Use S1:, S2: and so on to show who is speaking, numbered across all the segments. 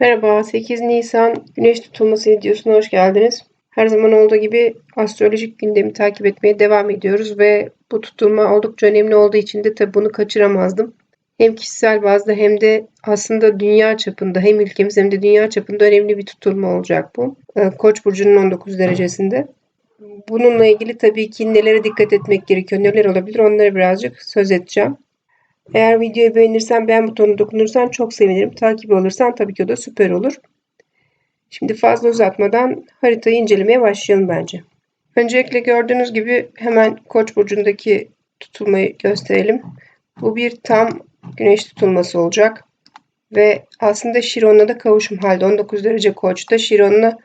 S1: Merhaba, 8 Nisan Güneş tutulması videosuna hoş geldiniz. Her zaman olduğu gibi astrolojik gündemi takip etmeye devam ediyoruz ve bu tutulma oldukça önemli olduğu için de tabi bunu kaçıramazdım. Hem kişisel bazda hem de aslında dünya çapında hem ülkemiz hem de dünya çapında önemli bir tutulma olacak bu. Ee, Koç burcunun 19 derecesinde. Bununla ilgili tabii ki nelere dikkat etmek gerekiyor, neler olabilir onları birazcık söz edeceğim. Eğer videoyu beğenirsen beğen butonuna dokunursan çok sevinirim. Takip olursan tabii ki o da süper olur. Şimdi fazla uzatmadan haritayı incelemeye başlayalım bence. Öncelikle gördüğünüz gibi hemen Koç burcundaki tutulmayı gösterelim. Bu bir tam güneş tutulması olacak. Ve aslında Şiron'la da kavuşum halde. 19 derece Koç'ta Şiron'la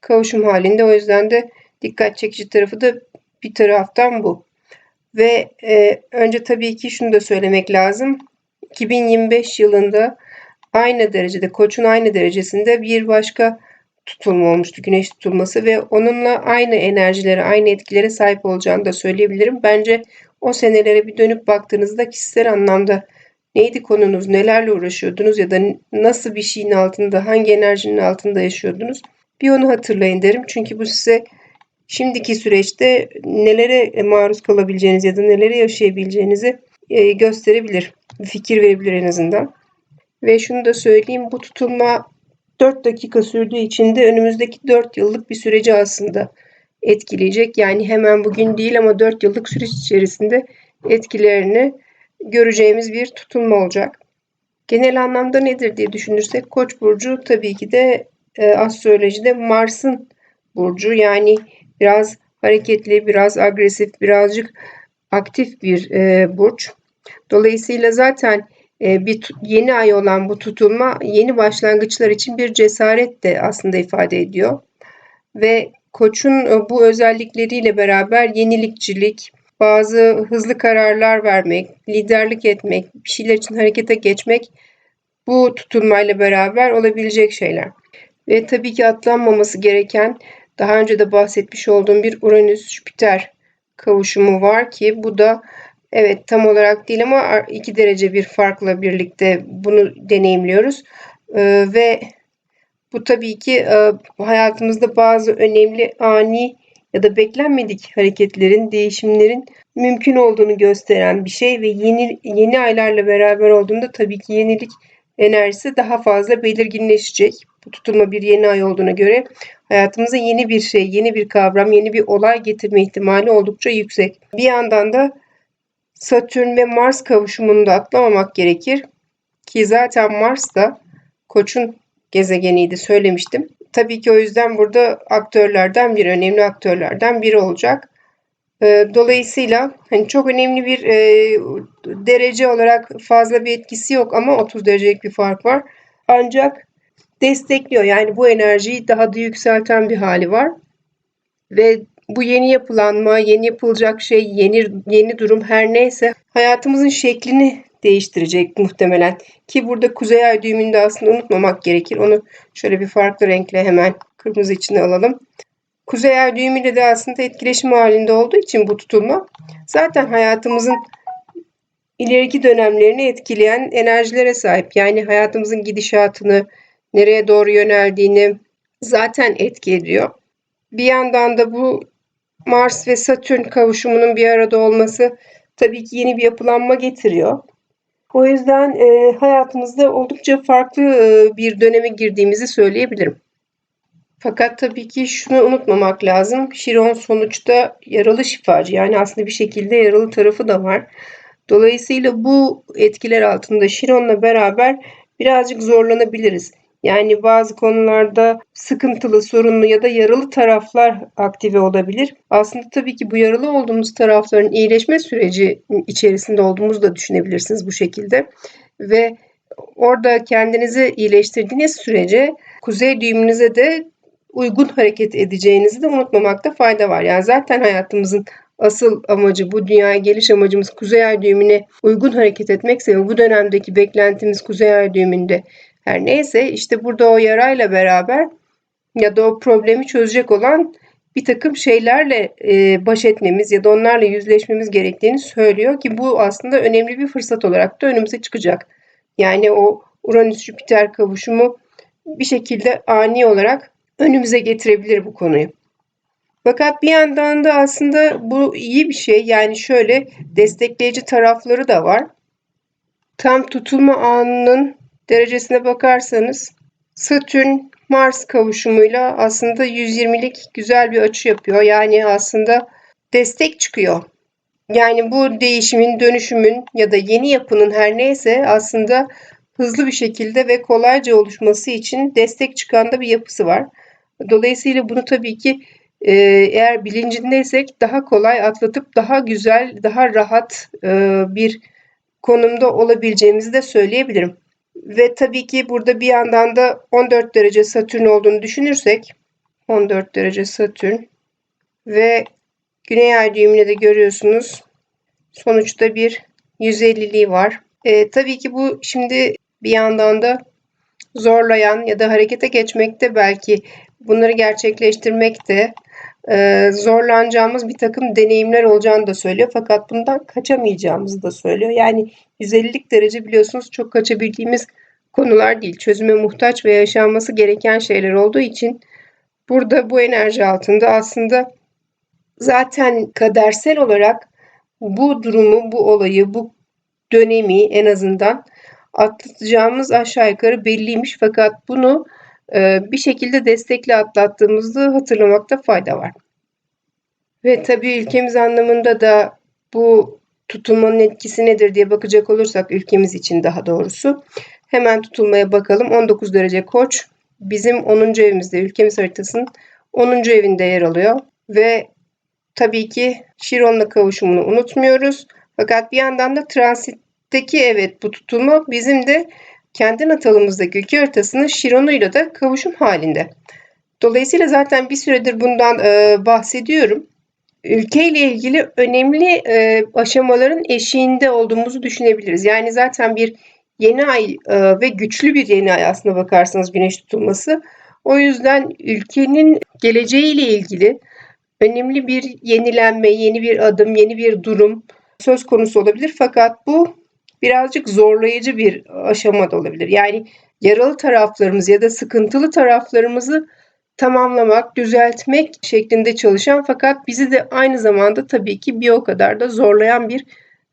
S1: kavuşum halinde. O yüzden de dikkat çekici tarafı da bir taraftan bu. Ve e, önce tabii ki şunu da söylemek lazım. 2025 yılında aynı derecede, koçun aynı derecesinde bir başka tutulma olmuştu. Güneş tutulması ve onunla aynı enerjilere, aynı etkilere sahip olacağını da söyleyebilirim. Bence o senelere bir dönüp baktığınızda kişisel anlamda neydi konunuz, nelerle uğraşıyordunuz ya da nasıl bir şeyin altında, hangi enerjinin altında yaşıyordunuz? Bir onu hatırlayın derim. Çünkü bu size şimdiki süreçte nelere maruz kalabileceğiniz ya da nelere yaşayabileceğinizi e, gösterebilir. Fikir verebilir en azından. Ve şunu da söyleyeyim bu tutulma 4 dakika sürdüğü için de önümüzdeki 4 yıllık bir süreci aslında etkileyecek. Yani hemen bugün değil ama 4 yıllık süreç içerisinde etkilerini göreceğimiz bir tutulma olacak. Genel anlamda nedir diye düşünürsek Koç burcu tabii ki de e, astrolojide Mars'ın burcu yani biraz hareketli, biraz agresif, birazcık aktif bir e, burç. Dolayısıyla zaten e, bir yeni ay olan bu tutulma yeni başlangıçlar için bir cesaret de aslında ifade ediyor. Ve koçun e, bu özellikleriyle beraber yenilikçilik, bazı hızlı kararlar vermek, liderlik etmek, bir şeyler için harekete geçmek bu tutulmayla beraber olabilecek şeyler. Ve tabii ki atlanmaması gereken daha önce de bahsetmiş olduğum bir Uranüs-Jüpiter kavuşumu var ki bu da evet tam olarak değil ama 2 derece bir farkla birlikte bunu deneyimliyoruz. Ee, ve bu tabii ki e, hayatımızda bazı önemli ani ya da beklenmedik hareketlerin, değişimlerin mümkün olduğunu gösteren bir şey ve yeni yeni aylarla beraber olduğunda tabii ki yenilik enerjisi daha fazla belirginleşecek. Bu tutulma bir yeni ay olduğuna göre hayatımıza yeni bir şey, yeni bir kavram, yeni bir olay getirme ihtimali oldukça yüksek. Bir yandan da Satürn ve Mars kavuşumunu da atlamamak gerekir. Ki zaten Mars da Koç'un gezegeniydi söylemiştim. Tabii ki o yüzden burada aktörlerden biri, önemli aktörlerden biri olacak. Ee, dolayısıyla hani çok önemli bir e, derece olarak fazla bir etkisi yok ama 30 derecelik bir fark var. Ancak destekliyor. Yani bu enerjiyi daha da yükselten bir hali var. Ve bu yeni yapılanma, yeni yapılacak şey, yeni yeni durum her neyse hayatımızın şeklini değiştirecek muhtemelen. Ki burada kuzey ay düğümünü de aslında unutmamak gerekir. Onu şöyle bir farklı renkle hemen kırmızı içine alalım. Kuzey ay düğümüyle de aslında etkileşim halinde olduğu için bu tutulma zaten hayatımızın ileriki dönemlerini etkileyen enerjilere sahip. Yani hayatımızın gidişatını, nereye doğru yöneldiğini zaten etki ediyor. Bir yandan da bu Mars ve Satürn kavuşumunun bir arada olması tabii ki yeni bir yapılanma getiriyor. O yüzden e, hayatımızda oldukça farklı e, bir döneme girdiğimizi söyleyebilirim. Fakat tabii ki şunu unutmamak lazım. Şiron sonuçta yaralı şifacı. Yani aslında bir şekilde yaralı tarafı da var. Dolayısıyla bu etkiler altında Şiron'la beraber birazcık zorlanabiliriz. Yani bazı konularda sıkıntılı, sorunlu ya da yaralı taraflar aktive olabilir. Aslında tabii ki bu yaralı olduğumuz tarafların iyileşme süreci içerisinde olduğumuzu da düşünebilirsiniz bu şekilde. Ve orada kendinizi iyileştirdiğiniz sürece kuzey düğümünüze de uygun hareket edeceğinizi de unutmamakta fayda var. Yani zaten hayatımızın asıl amacı bu dünyaya geliş amacımız kuzey ay düğümüne uygun hareket etmekse ve bu dönemdeki beklentimiz kuzey ay düğümünde her neyse işte burada o yarayla beraber ya da o problemi çözecek olan bir takım şeylerle e, baş etmemiz ya da onlarla yüzleşmemiz gerektiğini söylüyor ki bu aslında önemli bir fırsat olarak da önümüze çıkacak. Yani o Uranüs-Jüpiter kavuşumu bir şekilde ani olarak önümüze getirebilir bu konuyu. Fakat bir yandan da aslında bu iyi bir şey. Yani şöyle destekleyici tarafları da var. Tam tutulma anının derecesine bakarsanız Satürn Mars kavuşumuyla aslında 120'lik güzel bir açı yapıyor. Yani aslında destek çıkıyor. Yani bu değişimin, dönüşümün ya da yeni yapının her neyse aslında hızlı bir şekilde ve kolayca oluşması için destek çıkan da bir yapısı var. Dolayısıyla bunu tabii ki e, eğer bilincindeysek daha kolay atlatıp daha güzel, daha rahat e, bir konumda olabileceğimizi de söyleyebilirim. Ve tabii ki burada bir yandan da 14 derece Satürn olduğunu düşünürsek 14 derece Satürn ve Güney ay düğümünü de görüyorsunuz. Sonuçta bir 150'liği var. E, tabii ki bu şimdi bir yandan da zorlayan ya da harekete geçmekte belki bunları gerçekleştirmekte e, zorlanacağımız bir takım deneyimler olacağını da söylüyor. Fakat bundan kaçamayacağımızı da söylüyor. Yani 150'lik derece biliyorsunuz çok kaçabildiğimiz konular değil. Çözüme muhtaç ve yaşanması gereken şeyler olduğu için burada bu enerji altında aslında zaten kadersel olarak bu durumu, bu olayı, bu dönemi en azından atlatacağımız aşağı yukarı belliymiş. Fakat bunu bir şekilde destekle atlattığımızı hatırlamakta fayda var. Ve tabii ülkemiz anlamında da bu tutulmanın etkisi nedir diye bakacak olursak ülkemiz için daha doğrusu hemen tutulmaya bakalım. 19 derece koç bizim 10. evimizde ülkemiz haritasının 10. evinde yer alıyor ve tabii ki Şiron'la kavuşumunu unutmuyoruz. Fakat bir yandan da transitteki evet bu tutulma bizim de kendi natalımızdaki ülke haritasının Şiron'uyla da kavuşum halinde. Dolayısıyla zaten bir süredir bundan e, bahsediyorum. Ülke ile ilgili önemli e, aşamaların eşiğinde olduğumuzu düşünebiliriz. Yani zaten bir yeni ay e, ve güçlü bir yeni ay aslında bakarsanız güneş tutulması. O yüzden ülkenin geleceğiyle ilgili önemli bir yenilenme, yeni bir adım, yeni bir durum söz konusu olabilir. Fakat bu birazcık zorlayıcı bir aşama da olabilir. Yani yaralı taraflarımız ya da sıkıntılı taraflarımızı tamamlamak, düzeltmek şeklinde çalışan fakat bizi de aynı zamanda tabii ki bir o kadar da zorlayan bir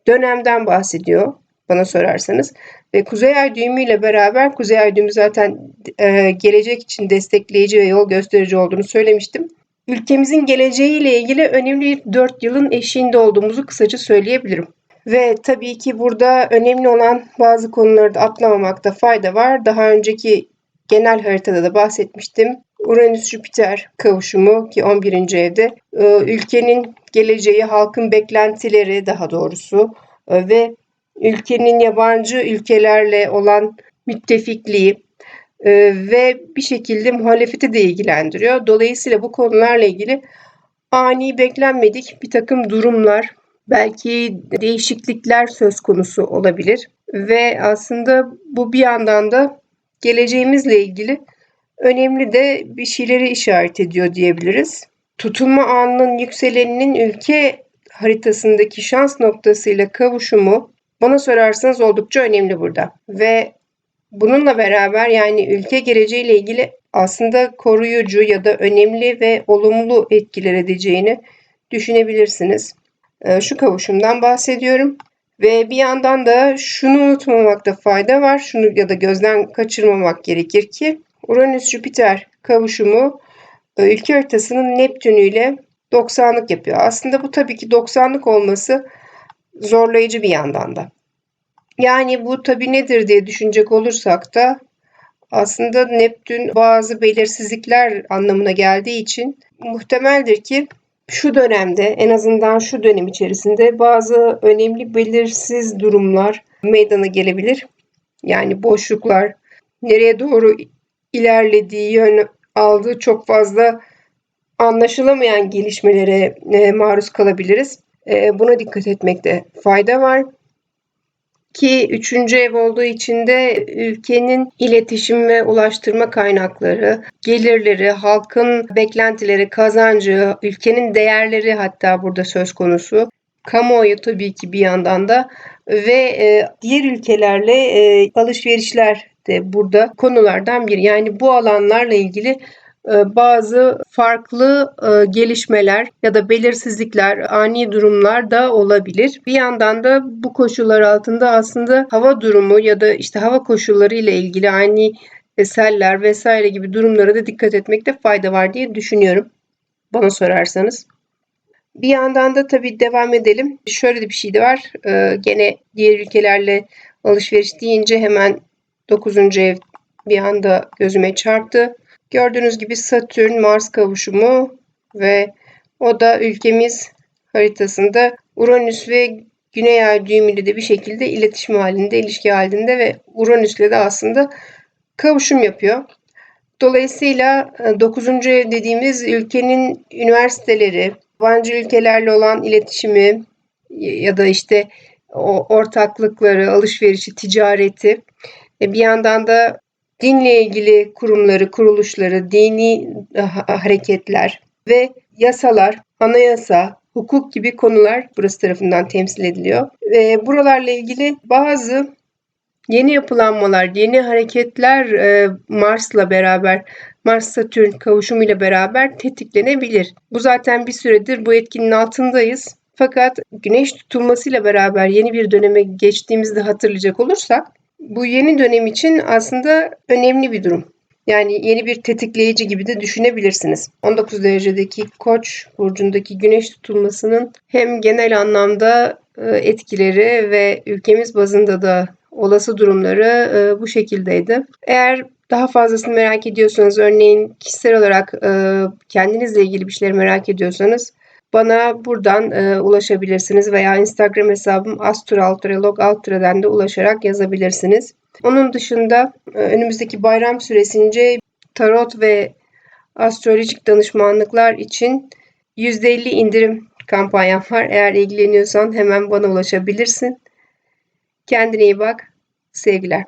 S1: dönemden bahsediyor bana sorarsanız. Ve Kuzey Ay düğümü ile beraber Kuzey Ay düğümü zaten e, gelecek için destekleyici ve yol gösterici olduğunu söylemiştim. Ülkemizin geleceğiyle ilgili önemli 4 yılın eşiğinde olduğumuzu kısaca söyleyebilirim. Ve tabii ki burada önemli olan bazı konuları da atlamamakta fayda var. Daha önceki genel haritada da bahsetmiştim. Uranüs-Jüpiter kavuşumu ki 11. evde e, ülkenin geleceği, halkın beklentileri daha doğrusu e, ve ülkenin yabancı ülkelerle olan müttefikliği e, ve bir şekilde muhalefeti de ilgilendiriyor. Dolayısıyla bu konularla ilgili ani beklenmedik bir takım durumlar, belki değişiklikler söz konusu olabilir ve aslında bu bir yandan da geleceğimizle ilgili önemli de bir şeyleri işaret ediyor diyebiliriz. Tutulma anının yükseleninin ülke haritasındaki şans noktasıyla kavuşumu bana sorarsanız oldukça önemli burada. Ve bununla beraber yani ülke geleceğiyle ilgili aslında koruyucu ya da önemli ve olumlu etkiler edeceğini düşünebilirsiniz. Ee, şu kavuşumdan bahsediyorum. Ve bir yandan da şunu unutmamakta fayda var. Şunu ya da gözden kaçırmamak gerekir ki Uranüs-Jüpiter kavuşumu e, ülke haritasının Neptün ile 90'lık yapıyor. Aslında bu tabii ki 90'lık olması zorlayıcı bir yandan da. Yani bu tabii nedir diye düşünecek olursak da aslında Neptün bazı belirsizlikler anlamına geldiği için muhtemeldir ki şu dönemde en azından şu dönem içerisinde bazı önemli belirsiz durumlar meydana gelebilir. Yani boşluklar, nereye doğru ilerlediği, yön aldığı çok fazla anlaşılamayan gelişmelere e, maruz kalabiliriz. E, buna dikkat etmekte fayda var. Ki üçüncü ev olduğu için de ülkenin iletişim ve ulaştırma kaynakları, gelirleri, halkın beklentileri, kazancı, ülkenin değerleri hatta burada söz konusu. Kamuoyu tabii ki bir yandan da ve e, diğer ülkelerle e, alışverişler de burada konulardan biri. Yani bu alanlarla ilgili bazı farklı e, gelişmeler ya da belirsizlikler, ani durumlar da olabilir. Bir yandan da bu koşullar altında aslında hava durumu ya da işte hava koşulları ile ilgili ani seller vesaire gibi durumlara da dikkat etmekte fayda var diye düşünüyorum. Bana sorarsanız. Bir yandan da tabii devam edelim. Şöyle de bir şey de var. Ee, gene diğer ülkelerle alışveriş deyince hemen 9. ev bir anda gözüme çarptı. Gördüğünüz gibi Satürn Mars kavuşumu ve o da ülkemiz haritasında Uranüs ve Güney Ay düğümüyle de bir şekilde iletişim halinde, ilişki halinde ve Uranüs'le de aslında kavuşum yapıyor. Dolayısıyla 9. E, ev dediğimiz ülkenin üniversiteleri, yabancı ülkelerle olan iletişimi ya da işte o ortaklıkları, alışverişi, ticareti bir yandan da dinle ilgili kurumları, kuruluşları, dini hareketler ve yasalar, anayasa, hukuk gibi konular burası tarafından temsil ediliyor. Ve buralarla ilgili bazı yeni yapılanmalar, yeni hareketler e, Mars'la beraber, Mars-Satürn kavuşumuyla beraber tetiklenebilir. Bu zaten bir süredir bu etkinin altındayız. Fakat güneş tutulmasıyla beraber yeni bir döneme geçtiğimizde hatırlayacak olursak bu yeni dönem için aslında önemli bir durum. Yani yeni bir tetikleyici gibi de düşünebilirsiniz. 19 derecedeki Koç burcundaki güneş tutulmasının hem genel anlamda e, etkileri ve ülkemiz bazında da olası durumları e, bu şekildeydi. Eğer daha fazlasını merak ediyorsanız örneğin kişisel olarak e, kendinizle ilgili bir şeyleri merak ediyorsanız bana buradan e, ulaşabilirsiniz veya Instagram hesabım astraltralog.altra'dan da ulaşarak yazabilirsiniz. Onun dışında e, önümüzdeki bayram süresince tarot ve astrolojik danışmanlıklar için %50 indirim kampanyam var. Eğer ilgileniyorsan hemen bana ulaşabilirsin. Kendine iyi bak. Sevgiler.